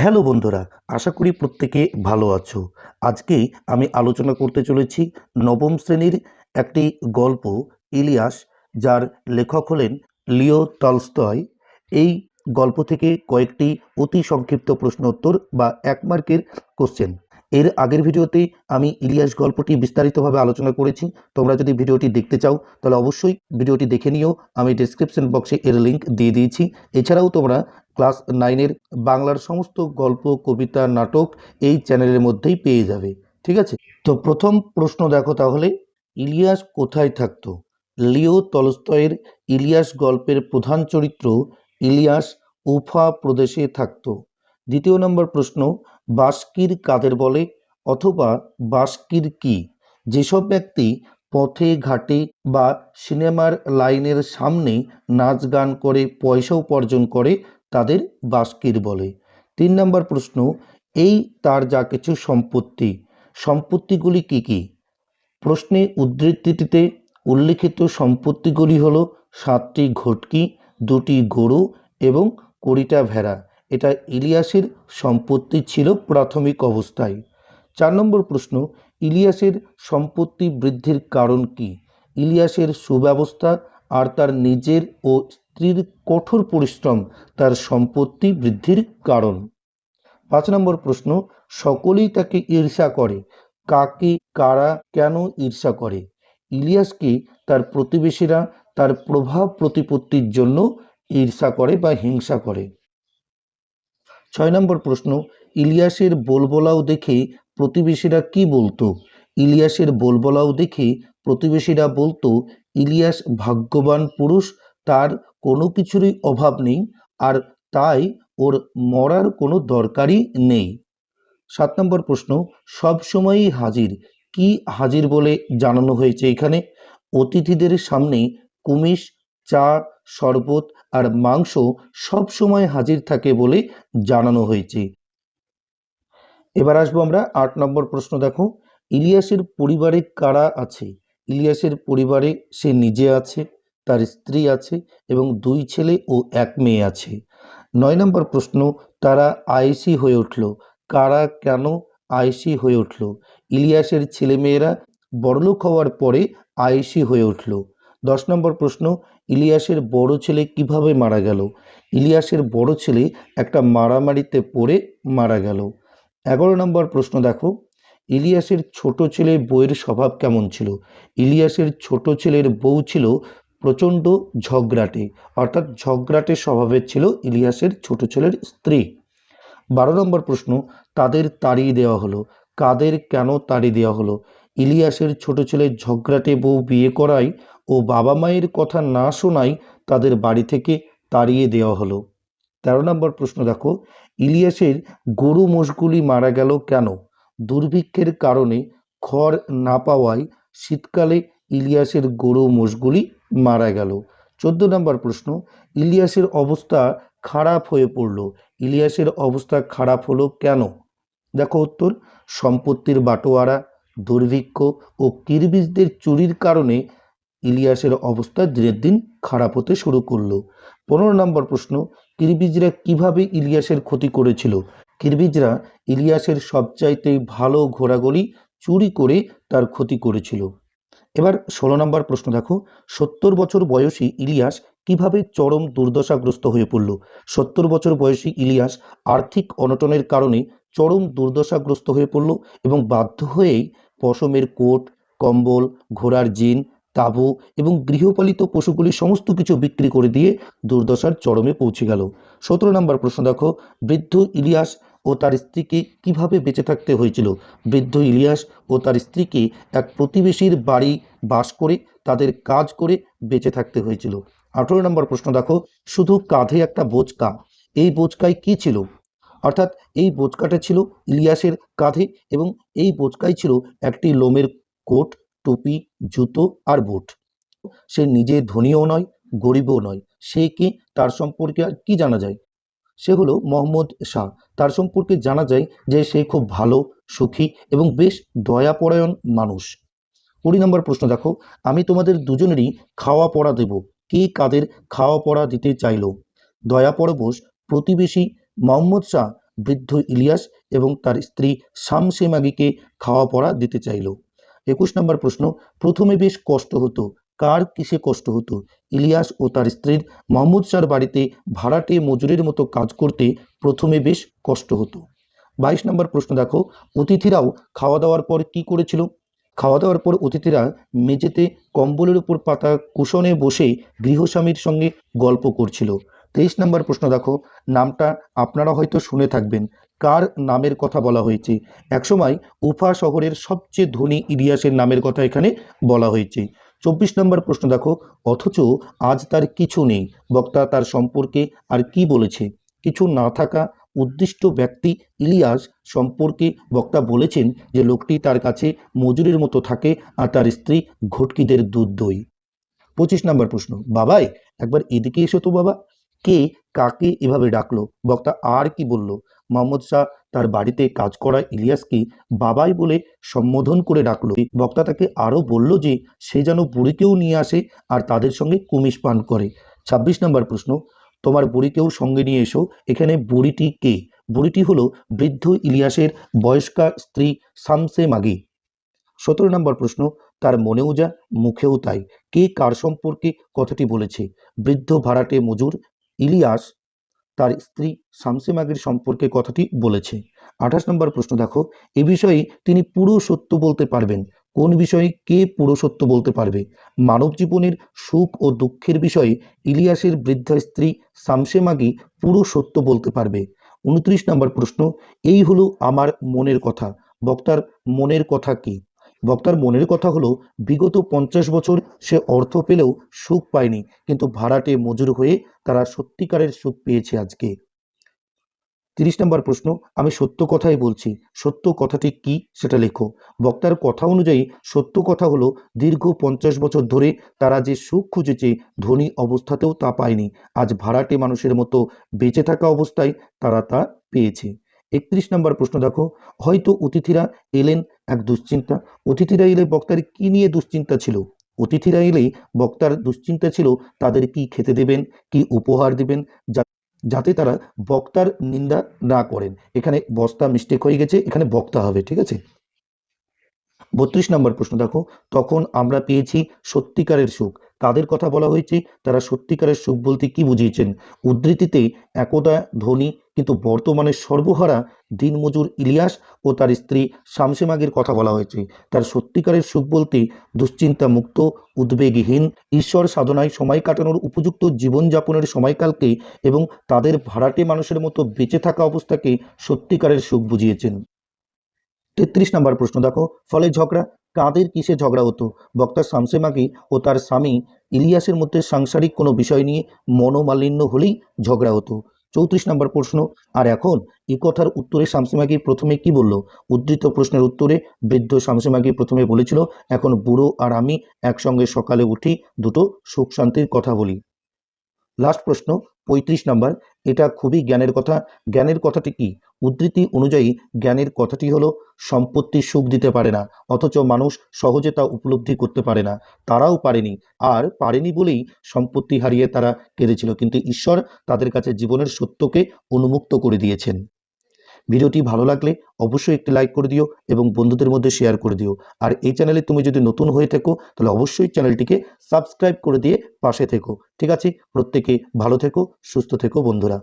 Hello বন্ধুরা, আশা করি প্রত্যেকে ভালো আছো। আজকে আমি আলোচনা করতে চলেছি নবম শ্রেণির একটি গল্প ইলিয়াস, যার লেখক হলেন লিও টলস্টয়। এই গল্প থেকে কয়েকটি অতি সংক্ষিপ্ত প্রশ্ন উত্তর বা এক মার্কের কোশ্চেন এর আগের ভিডিওতে আমি ইলিয়াস গল্পটি বিস্তারিতভাবে আলোচনা করেছি। তোমরা যদি ভিডিওটি দেখতে চাও, তাহলে অবশ্যই ভিডিওটি দেখে নিও। আমি ডিসক্রিপশন বক্সে এর লিঙ্ক দিয়ে দিয়েছি। এছাড়াও তোমরা ক্লাস নাইনের বাংলার সমস্ত গল্প, কবিতা, নাটক এই চ্যানেলের মধ্যেই পেয়ে যাবে। ঠিক আছে? তো প্রথম প্রশ্ন দেখো তাহলে, ইলিয়াস কোথায় থাকতো? লিও তলস্তয়ের ইলিয়াস গল্পের প্রধান চরিত্র ইলিয়াস উফা প্রদেশে থাকতো। দ্বিতীয় নম্বর প্রশ্ন বাস্কির কাদের বলে অথবা বাস্কির কি? যেসব ব্যক্তি পথে, ঘাটে বা সিনেমার লাইনের সামনে নাচ গান করে, পয়সা উপার্জন করে, তাদের বাস্কির বলে। তিন নম্বর প্রশ্ন, এই তার যা কিছু সম্পত্তি, সম্পত্তিগুলি কি কি? প্রশ্নে উদ্ধৃতিটিতে উল্লিখিত সম্পত্তিগুলি হলো সাতটি ঘটকি, দুটি গরু এবং কুড়িটা ভেড়া। এটা ইলিয়াসের সম্পত্তি ছিল প্রাথমিক অবস্থায়। চার নম্বর প্রশ্ন, ইলিয়াসের সম্পত্তি বৃদ্ধির কারণ কি? ইলিয়াসের সুব্যবস্থা আর তার নিজের ও স্ত্রীর কঠোর পরিশ্রম তার সম্পত্তি বৃদ্ধির কারণ। পাঁচ নম্বর প্রশ্ন, সকলেই তাকে ঈর্ষা করে। কাকে, কারা কেন ঈর্ষা করে? ইলিয়াসকে তার প্রতিবেশীরা তার প্রভাব প্রতিপত্তির জন্য ঈর্ষা করে বা হিংসা করে। ছয় নম্বর প্রশ্ন, ইলিয়াসের বলবলাও দেখে প্রতিবেশীরা কি বলতো? ইলিয়াসের বলবলাও দেখে প্রতিবেশীরা বলতো, ইলিয়াস ভাগ্যবান পুরুষ, তার কোনো কিছুরই অভাব নেই, আর তাই ওর মরার কোনো দরকারই নেই। সাত নম্বর প্রশ্ন, সব সময়ই হাজির, কি হাজির বলে জানানো হয়েছে এখানে? অতিথিদের সামনে কুমিশ চা শরবত আর মাংস সব সময় হাজির থাকে বলে জানানো হয়েছে। এবার আসব আমরা আট নম্বর প্রশ্ন দেখো। ইলিয়াসের পরিবারে কারা আছে? ইলিয়াসের পরিবারে সে নিজে আছে, তার স্ত্রী আছে এবং দুই ছেলে ও এক মেয়ে আছে। নয় নম্বর প্রশ্ন, তারা আইসি হয়ে উঠল। কারা কেন আইসি হয়ে উঠল? ইলিয়াসের ছেলেমেয়েরা বড়লোক হওয়ার পরে আইসি হয়ে উঠল। দশ নম্বর প্রশ্ন, ইলিয়াসের বড় ছেলে কীভাবে মারা গেল? ইলিয়াসের বড় ছেলে একটা মারামারিতে পড়ে মারা গেল। এগারো নম্বর প্রশ্ন দেখো, ইলিয়াসের ছোট ছেলের বউয়ের স্বভাব কেমন ছিল? ইলিয়াসের ছোট ছেলের বউ ছিল প্রচণ্ড ঝগড়াটে, অর্থাৎ ঝগড়াটে স্বভাবের ছিল ইলিয়াসের ছোট ছেলের স্ত্রী। বারো নম্বর প্রশ্ন, তাদের তাড়িয়ে দেওয়া হলো। কাদের কেন তাড়িয়ে দেওয়া হলো? ইলিয়াসের ছোট ছেলে ঝগড়াটে বউ বিয়ে করায় ও বাবা মায়ের কথা না শোনাই তাদের বাড়ি থেকে তাড়িয়ে দেওয়া হলো। তেরো নম্বর প্রশ্ন, দেখো, ইলিয়াসের গরু মোষগুলি মারা গেল কেন? দুর্ভিক্ষের কারণে খড় না পাওয়ায় শীতকালে ইলিয়াসের গরু মোষগুলি মারা গেল। চোদ্দ নম্বর প্রশ্ন, ইলিয়াসের অবস্থা খারাপ হয়ে পড়ল। ইলিয়াসের অবস্থা খারাপ হলো কেন? দেখো উত্তর, সম্পত্তির বাটোয়ারা দুর্ভিক্ষ ও কিরবিজদের চুরির কারণে ইলিয়াসের অবস্থা দিনের দিন খারাপ হতে শুরু করল। পনেরো নম্বর প্রশ্ন, কিরবিজরা কীভাবে ইলিয়াসের ক্ষতি করেছিল? কিরবিজরা ইলিয়াসের সবচাইতে ভালো ঘোড়াগুলি চুরি করে তার ক্ষতি করেছিল। এবার ষোলো নম্বর প্রশ্ন দেখো, সত্তর বছর বয়সী ইলিয়াস কীভাবে চরম দুর্দশাগ্রস্ত হয়ে পড়ল? সত্তর বছর বয়সী ইলিয়াস আর্থিক অনটনের কারণে চরম দুর্দশাগ্রস্ত হয়ে পড়ল এবং বাধ্য হয়েই পশমের কোট, কম্বল, ঘোড়ার জিন, তাঁবু এবং গৃহপালিত পশুগুলি সমস্ত কিছু বিক্রি করে দিয়ে দুর্দশার চরমে পৌঁছে গেল। সতেরো নম্বর প্রশ্ন দেখো, বৃদ্ধ ইলিয়াস ও তার স্ত্রীকে কীভাবে বেঁচে থাকতে হয়েছিল? বৃদ্ধ ইলিয়াস ও তার স্ত্রীকে এক প্রতিবেশীর বাড়ি বাস করে তাদের কাজ করে বেঁচে থাকতে হয়েছিল। আঠেরো নম্বর প্রশ্ন দেখো, শুধু কাঁধে একটা বোচকা, এই বোচকায় কি ছিল? অর্থাৎ এই বোচকাটা ছিল ইলিয়াসের কাঁধে এবং এই বোচকাই ছিল একটি লোমের কোট, টুপি, জুতো আর বুট। সে নিজে ধনীও নয়, গরিবও নয়। সে কি তার সম্পর্কে আর কি জানা যায়? সে হলো মোহাম্মদ শাহ। তার সম্পর্কে জানা যায় যে সে খুব ভালো, সুখী এবং বেশ দয়াপরায়ণ মানুষ। কুড়ি নম্বর প্রশ্ন, দেখো, আমি তোমাদের দুজনেরই খাওয়া পড়া দেব। কে কাদের খাওয়া পড়া দিতে চাইলো? দয়া পরবশ প্রতিবেশী মোহাম্মদ শাহ বৃদ্ধ ইলিয়াস এবং তার স্ত্রী শামসে মাগিকে খাওয়া পড়া দিতে চাইল। একুশ নম্বর প্রশ্ন, প্রথমে বেশ কষ্ট হতো। কার কিসে কষ্ট হতো? ইলিয়াস ও তার স্ত্রীর মাহমুদ শাহর বাড়িতে ভাড়াটে মজুরের মতো কাজ করতে প্রথমে বেশ কষ্ট হতো। বাইশ নম্বর প্রশ্ন দেখো, অতিথিরাও খাওয়া দাওয়ার পর কি করেছিল? খাওয়া দাওয়ার পর অতিথিরা মেঝেতে কম্বলের উপর পাতা কুশনে বসে গৃহস্বামীর সঙ্গে গল্প করছিল। তেইশ নম্বর প্রশ্ন দেখো, নামটা আপনারা হয়তো শুনে থাকবেন। কার নামের কথা বলা হয়েছে? একসময় উফা শহরের সবচেয়ে ধনী ইলিয়াসের নামের কথা এখানে বলা হয়েছে। চব্বিশ নম্বর প্রশ্ন দেখো, অথচ আজ তার কিছু নেই। বক্তা তার সম্পর্কে আর কি বলেছে? কিছু না থাকা উদ্দিষ্ট ব্যক্তি ইলিয়াস সম্পর্কে বক্তা বলেছেন যে লোকটি তার কাছে মজুরির মতো থাকে আর তার স্ত্রী ঘটকিদের দুধ দই। পঁচিশ নম্বর প্রশ্ন, বাবাই, একবার এদিকে এসো তো বাবা। কে কাকে এভাবে ডাকলো? বক্তা আর কি বলল? মোহাম্মদ শাহ তার বাড়িতে কাজ করা ইলিয়াসকে বাবাই বলে সম্বোধন করে ডাকলো। বক্তা তাকে আরও বলল যে, সে যেন বুড়িকেও নিয়ে আসে আর তাদের সঙ্গে কুমিশ পান করে। ছাব্বিশ নম্বর প্রশ্ন, তোমার বুড়িকেও সঙ্গে নিয়ে এসো। এখানে বুড়িটি কে? বুড়িটি হলো বৃদ্ধ ইলিয়াসের বয়স্কা স্ত্রী সামসে মাগি। সতেরো নম্বর প্রশ্ন, তার মনেও যা, মুখেও তাই। কে কার সম্পর্কে কথাটি বলেছে? বৃদ্ধ ভাড়াটে মজুর ইলিয়াস তার স্ত্রী শামসে মাগির সম্পর্কে কথাটি বলেছে। আঠাশ নম্বর প্রশ্ন, দেখো, এ বিষয়ে তিনি পুরো সত্য বলতে পারবেন। কোন বিষয়ে কে পুরো সত্য বলতে পারবে? মানব জীবনের সুখ ও দুঃখের বিষয়ে ইলিয়াসের বৃদ্ধা স্ত্রী শামসে মাগি পুরো সত্য বলতে পারবে। উনত্রিশ নম্বর প্রশ্ন, এই হলো আমার মনের কথা। বক্তার মনের কথা কি? বক্তার মনের কথা হলো, বিগত পঞ্চাশ বছর সে অর্থ পেলেও সুখ পায়নি, কিন্তু ভাড়াটে মজুর হয়ে তারা সত্যিকারের সুখ পেয়েছে আজকে। তিরিশ নম্বর প্রশ্ন, আমি সত্য কথাই বলছি, সত্য কথাটি কি সেটা লেখো। বক্তার কথা অনুযায়ী, সত্য কথা হলো, দীর্ঘ পঞ্চাশ বছর ধরে তারা যে সুখ খুঁজেছে, ধনী অবস্থাতেও তা পায়নি, আজ ভাড়াটে মানুষের মতো বেঁচে থাকা অবস্থায় তারা তা পেয়েছে। একত্রিশ নম্বর প্রশ্ন দেখো। হয়তো অতিথিরা এলেন এক দুশ্চিন্তা। অতিথিরা এলে বক্তার কি নিয়ে দুশ্চিন্তা ছিল? অতিথিরা এলেই বক্তার দুশ্চিন্তা ছিল তাদের কি খেতে দেবেন, কি উপহার দেবেন যাতে তারা বক্তার নিন্দা না করেন। এখানে বস্তা মিস্টেক হয়ে গেছে, এখানে বক্তা হবে, ঠিক আছে? বত্রিশ নম্বর প্রশ্ন দেখো। তখন আমরা পেয়েছি সত্যিকারের সুখ। কাদের কথা বলা হয়েছে, তারা সত্যিকারের সুখ বলতে কি বুঝিয়েছেন? উদ্ধৃতিতে একদা ধনী কিন্তু বর্তমানে সর্বহারা দিনমজুর ইলিয়াস ও তার স্ত্রী শামসেমাগের কথা বলা হয়েছে। তার সত্যিকারের সুখ বলতে দুশ্চিন্তা মুক্ত উদ্বেগহীন, ঈশ্বর সাধনায় সময় কাটানোর উপযুক্ত জীবনযাপনের সময়কালকে এবং তাদের ভাড়াটে মানুষের মতো বেঁচে থাকা অবস্থাকে সত্যিকারের সুখ বুঝিয়েছেন। তেত্রিশ নম্বর প্রশ্ন, দেখো, ফলে ঝগড়া? কাদের কিসে ঝগড়া হতো? বক্তা শামসেমাগি ও তার স্বামী ইলিয়াসের মধ্যে সাংসারিক কোনো বিষয় নিয়ে মনোমালিন্য হলেই ঝগড়া হতো। চৌত্রিশ নম্বর প্রশ্ন, আর এখন এ কথার উত্তরে শামসিমাগি প্রথমে কি বলল? উদ্ধৃত প্রশ্নের উত্তরে বৃদ্ধ শামসিমাগি প্রথমে বলেছিল, এখন বুড়ো আর আমি একসঙ্গে সকালে উঠি, দুটো সুখ শান্তির কথা বলি। লাস্ট প্রশ্ন, পঁয়ত্রিশ নম্বর, এটা খুবই জ্ঞানের কথা। জ্ঞানের কথাটি কি? উদ্ধৃতি অনুযায়ী জ্ঞানের কথাটি হলো সম্পত্তি সুখ দিতে পারে না, অথচ মানুষ সহজে তা উপলব্ধি করতে পারে না। তারাও পারেনি, আর পারেনি বলেই সম্পত্তি হারিয়ে তারা কেঁদেছিল, কিন্তু ঈশ্বর তাদের কাছে জীবনের সত্যকে উন্মুক্ত করে দিয়েছেন। ভিডিওটি ভালো লাগলে অবশ্যই একটি লাইক করে দিও এবং বন্ধুদের মধ্যে শেয়ার করে দিও। আর এই চ্যানেলে তুমি যদি নতুন হয়ে থাকো, তাহলে অবশ্যই চ্যানেলটিকে সাবস্ক্রাইব করে দিয়ে পাশে থেকো। ঠিক আছে, প্রত্যেকে ভালো থেকো, সুস্থ থেকো বন্ধুরা।